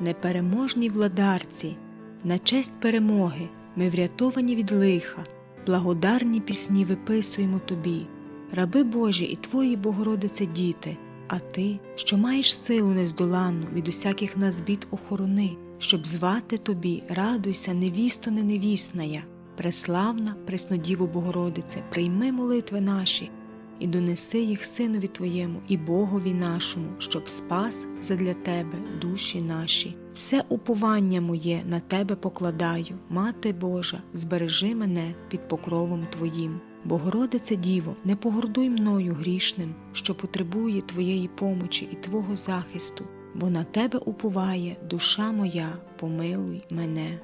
непереможній владарці, на честь перемоги ми врятовані від лиха, благодарні пісні виписуємо тобі, раби Божі і Твої Богородице діти, а ти, що маєш силу нездоланну від усяких нас бід охорони, щоб звати тобі, радуйся, невісто неневісная, преславна, преснодіву Богородице, прийми молитви наші і донеси їх Синові Твоєму і Богові нашому, щоб спас задля Тебе душі наші. Все уповання моє на Тебе покладаю, Мати Божа, збережи мене під покровом Твоїм. Богородице Діво, не погордуй мною грішним, що потребує Твоєї помочі і Твого захисту, бо на Тебе уповає душа моя, помилуй мене.